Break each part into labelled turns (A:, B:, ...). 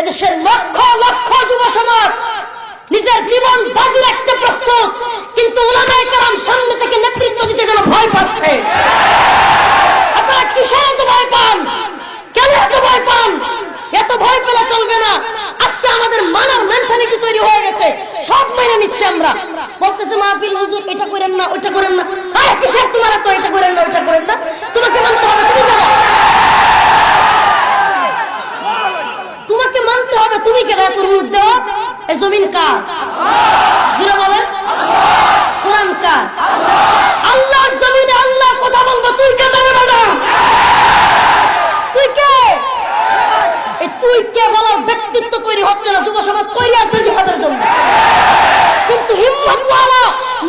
A: এদেশের লক্ষ লক্ষ যুব সমাজ নিজের জীবন বাজি রাখতে প্রস্তুত, কিন্তু ওলামায়ে কেরাম সামনে থেকে নেতৃত্ব দিতে যেন ভয় পাচ্ছে। আপনারা কিসের এত ভয় পান? কেন এত ভয় পান? এত ভয় পেলে চলবে না। আজকে আমাদের মানার মেন্টালিটি তৈরি হয়ে গেছে। সব মেনে নিচ্ছে আমরা। বলতেছে, মাহফিল হুজুর, এটা করেন না, ওইটা করেন না। আরে কিসের তোমার তো এটা করেন না, ওইটা করেন না? তোমাকে মানতে হবে তুমি কেন তোমাকে মানতে হবে তুমি কেন এত রুলস দেওয়া এই জমিন কার? জুড়ে বলেন। কোরআন কার? আল্লাহর জমিনে আল্লাহ কথা বলব। তুই কে দেবে না তুই কে? এই তুই কে বলার ব্যক্তিত্ব তৈরি হচ্ছে না। যুব সমাজ তৈরি আছে জিহাদের জন্য। কিন্তু হিম্মতওয়ালা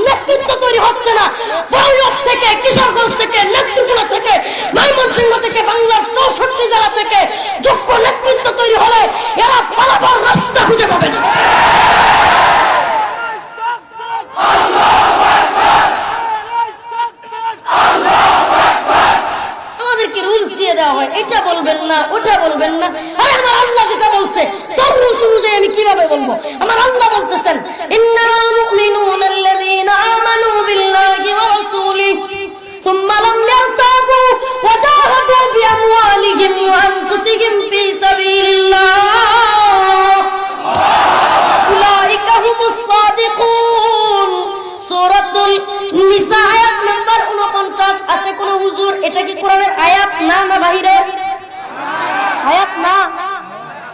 A: নেতৃত্ব তৈরি হচ্ছে না। বৈরব থেকে, কিশোরগঞ্জ থেকে নেতৃত্ব থেকে, ময়মনসিংহ থেকে, বাংলার চৌষট্টি জেলা থেকে যোগ্য নেতৃত্ব তৈরি হলে এরা পালাবার রাস্তা খুঁজে পাবে না নিউজ দিয়ে দেওয়া হয়। এটা বলবেন না, ওটা বলবেন না। আরে আমার আল্লাহ যেটা বলছে, তোর রসুল অনুযায়ী আমি কীভাবে বলব? আমার আল্লাহ বলতেছেন, ইন্নামাল মুমিনুনা আমানু বিল্লাহি ওয়া লাম ইয়ারতাবু ওয়া জাহাদু বিআমওয়ালিহিম ওয়া আনফুসিহিম সাবিলিল্লাহ। উলাইকা হুমুস সাদিকুন। সূরাতুল নিসা আয়াত নাম্বার 49 আছে কোন হুজুর? এটা কি কোরআনের আয়াত? না না, বাহিরে। না।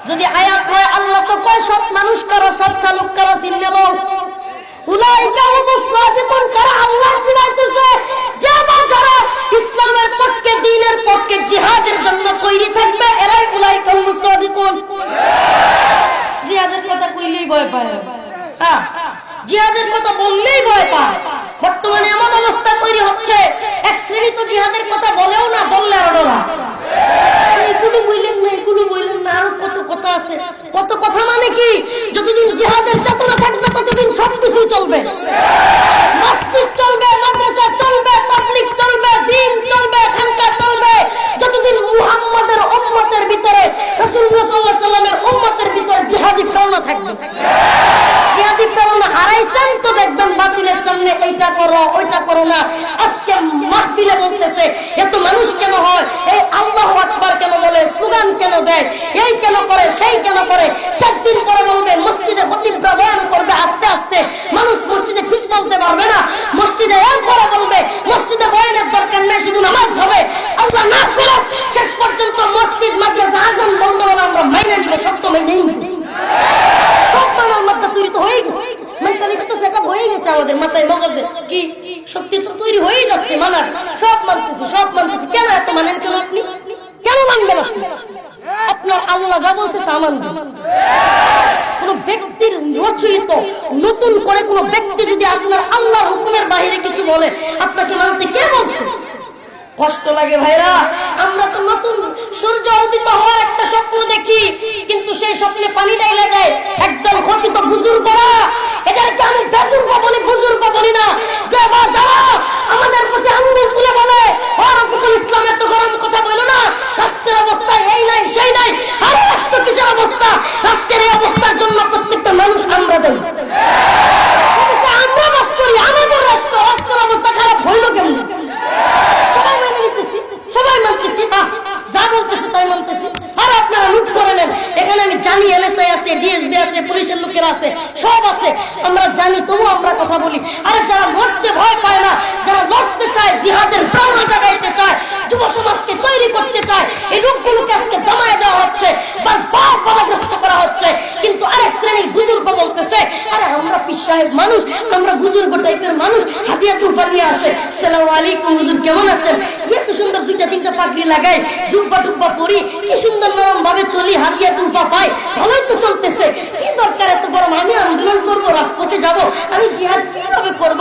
A: যদি হয়, আল্লাহ তো কয় সব মানুষ করো চালুক করো চিনে লো উলাইকা হুমুস সাদিকুন কারা আল্লাহ চিনাইতেছে যে যারা ইসলামের পক্ষে দ্বীনের পক্ষে, জিহাদের জন্য থাকবে কইলেই হ্যাঁ বললেই বর্তমানে এমন অবস্থা তৈরি হচ্ছে এক শ্রেণি তো জিহাদের কথা বলেও না বললে আরও ডরা এগুলো বললেন না এগুলো বললেন না আরও কত কথা আছে কত কথা মানে কি যতদিন জিহাদের চেতনা থাকবে ততদিন সবকিছু চলবে মসজিদ চলবে মাদ্রাসা চলবে পাবলিক চলবে দিন চলবে খানকা চলবে যতদিন মুহাম্মাদের উম্মতের ভিতরে রাসূলুল্লাহ সাল্লাল্লাহু আলাইহি সাল্লামের উম্মতের ভিতরে জিহাদি প্রেরণা থাকবে জিহাদি প্রেরণা হারাইছেন তো দেখবেন বাতিলের সামনে এইটা করো, ওইটা করো না। আজকে মাহফিলে বলতেছে এত মানুষ কেন হয়? এই আল্লাহু আকবার কেন বলে, স্লোগান কেন দেয়? এই কেন করে, সেই কেন করে? চার দিন পরে বলবে, মসজিদে খতিবরা বয়ান করবে, আস্তে আস্তে। মানুষ মসজিদে ঠিক বলতে পারবে না। মসজিদে এরপরে বলবে, মসজিদে বয়ানের দরকার নেই, শুধু নামাজ হবে। আল্লাহ না করো শেষ পর্যন্ত মসজিদ, মাদ্রাসা, আজান বন্ধ হলে আমরা মাইনে নিব, সত্য মেনে নিব সব মানার মাত্রা তৈরি তো হয়ে গেছে মেন্টালিটি তো সেটআপ আপনার আল্লাহ যা বলছে তা কোন ব্যক্তির রচয়িত নতুন করে কোন ব্যক্তি যদি আপনার আল্লাহর হুকুমের বাইরে কিছু বলে, আপনাকে মানতে কে বলছে? কষ্ট লাগে ভাইরা। আমরা তো নতুন। সূর্য উদিত হওয়ার একটা স্বপ্ন দেখি, কিন্তু সেই স্বপ্নে পানি ডাইলে দেয়। একদল কথিত বুজুর্গরা এদেরকে আমি বেসুর্গ বলি বুজুর্গ বলি না যে বা যারা আমাদের প্রতি আঙ্গুল তুলে বলে ও রফিকুল ইসলাম এত গরম কথা বলো না রাষ্ট্রের অবস্থা এই নাই সেই নাই আরে রাষ্ট্র কিসের অবস্থা রাষ্ট্রের এই অবস্থার জন্য প্রত্যেকটা আমরা আর জানি এনএসআই আমরা কথা বলি। আরে যারা লড়তে ভয় পায় না, যারা লড়তে চায়, জিহাদের প্রেরণা জাগাইতে চায়, যুব সমাজকে তৈরি করতে চায়, এই দেওয়া হচ্ছে, বা বাধাগ্রস্ত করা হচ্ছে। কিন্তু আরেক সাহেব মানুষ, আমরা বুজুর্গ টাইপের মানুষ, হাতিয়া তুফা নিয়ে আসে। সালাম আলাইকুম, হুজুর, কেমন আছেন? এত সুন্দর দুইটা তিনটা পাগড়ি লাগাই, জুব্বা টুব্বা পরি, কি সুন্দর নরম ভাবে চলি, হাতিয়া তুফা পাই, ভালোই তো চলতেছে। কি দরকার এত গরম? আমি আন্দোলন করব, রাজপথে যাব। আমি জিহাদ কীভাবে করব?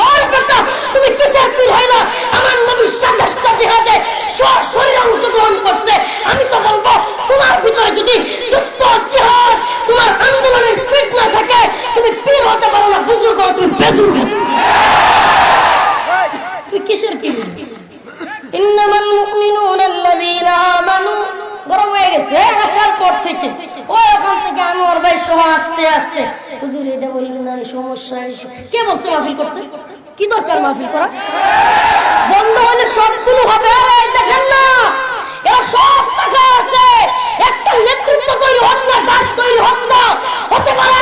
A: তুমি কিসের পীর হইলা? আমার নবী সাতাশটা জিহাদে শরীরে অংশগ্রহণ করছে। আমি তো বলব, তোমার ভিতরে যদি যুদ্ধ জিহাদ সহ আসতে আসতে। হুজুর এটা বললেন, না, এই সমস্যা কে বলছে মাহফিল করতে? কি দরকার মাহফিল করা বন্ধ হলে সবগুলো হবে। দেখেন না, এরা সব টাকা আছে। একটা নেতৃত্ব তৈরি হোক না কাজ তৈরি হোক না হতে পারে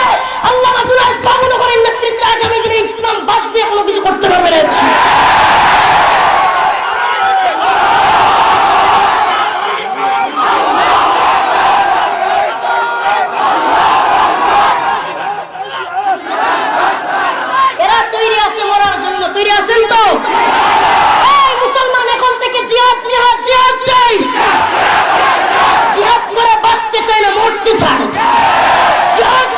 A: আল্লাহ রাসূলের বাবুনগরের নেতৃত্বে আগামী দিনে ইসলাম বাদ দিয়ে কোনো কিছু করতে পারবে না এরা তৈরি আছে মরার জন্য তৈরি আছেন তো এই মুসলমান এখন থেকে জিহাদ জিহাদ জিহাদ চাই জিহাদ করে বাঁচতে চাই না মরতে চাই জিহাদ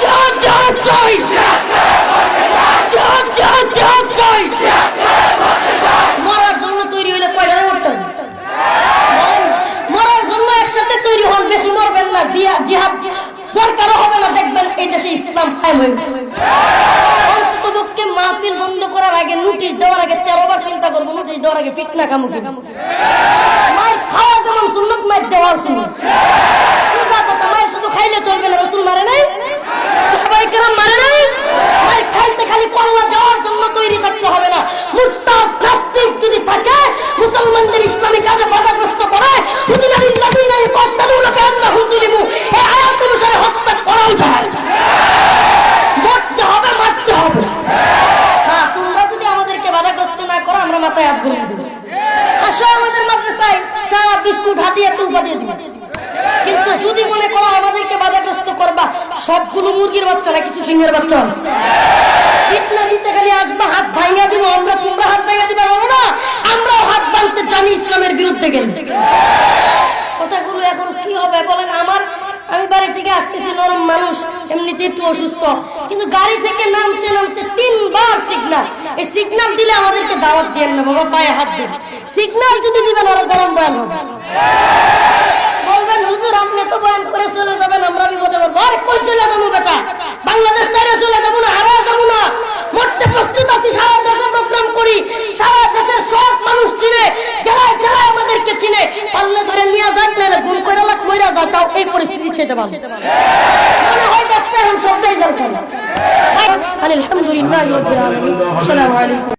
A: জিহাদ জিহাদ চাই মরার জন্য তৈরি হইলে মরার জন্য একসাথে তৈরি হন, বেশি মরবেন না, জিহাদ দরকারও হবে দেখবেন এই দেশে ইসলাম ফাইম হয়ে গেছে। অন্ততপক্ষে মাহফিল বন্ধ করার আগে নোটিশ দেওয়ার আগে তেরো বার চিন্তা করব নোটিশ দেওয়ার আগে ফিটনা কামুকি খাওয়া যেমন সুন্নত মায়ের দেওয়ার সুন্নত পূজা কথা মায়ের শুধু খাইলে চলবে না রসুল মারে নাই সবাই কেরাম মারে নাই মায়ের খাইতে খালি কল্লা দেওয়ার জন্য তৈরি থাকতে হবে না মুক্তা নাস্তিক যদি থাকে মুসলমানদের ইসলামী কাজে বাধাগ্রস্ত করে হুদিনালিল লাযিনা ইয়াতাদুনা বিআন্নাহুম যুলিমু এই আয়াত অনুসারে হত্যা করাও যায় মরতে হবে মারতে হবে হ্যাঁ তোমরা যদি আমাদেরকে বাধাগ্রস্ত না করো আমরা মাথায় হাত ঘুরিয়ে দেবো আসো আমাদের মাদ্রাসায় চা বিস্কুট হাতিয়ে দিয়ে দিবে। কিন্তু যদি মনে করো আমাদেরকে বাধাগ্রস্ত করবা, সবগুলো মুরগির বাচ্চা না কিছু সিংহের বাচ্চা আছে। ফিটনা দিতে খালি আসবা, হাত ভাঙিয়া দিব, আমরা তোমরা হাত ভাঙিয়া দিবা, বলো না, আমরাও হাত ভাঙতে জানি ইসলামের বিরুদ্ধে গেলে। কথাগুলো এখন কি হবে বলেন, আমার আমি বাড়ি থেকে আসতেছি নরম মানুষ, এমনিতে একটু অসুস্থ। কিন্তু গাড়ি থেকে নামতে নামতে তিনবার সিগন্যাল এই সিগন্যাল দিলে আমাদেরকে দাওয়াত দিয়ে না বাবা, পায়ে হাত দিন। সিগন্যাল যদি দিবেন, আরও গরম বয়ান হবে। বলবেন, হুজুর, আপনি তো বয়ান করে চলে যাবেন, আমরা বিপদে পড়ব। আরে কই চলে যাব বেটা? বাংলাদেশ ছেড়ে চলে যাব না হারা যাব না। মরতে প্রস্তুত আছি, সারা দেশে প্রোগ্রাম করি সারা দেশের সব মানুষ চিনে জেলায় জেলায় আমাদেরকে চিনে পাল্লে ধরে নিয়ে যাক না রে গুম করে লাখ মইরা যায় তাও এই পরিস্থিতি চেতে পারবে মনে হয় দেশটা এখন সবটাই দরকার আলহামদুলিল্লাহ রাব্বিল আলামিন আসসালামু আলাইকুম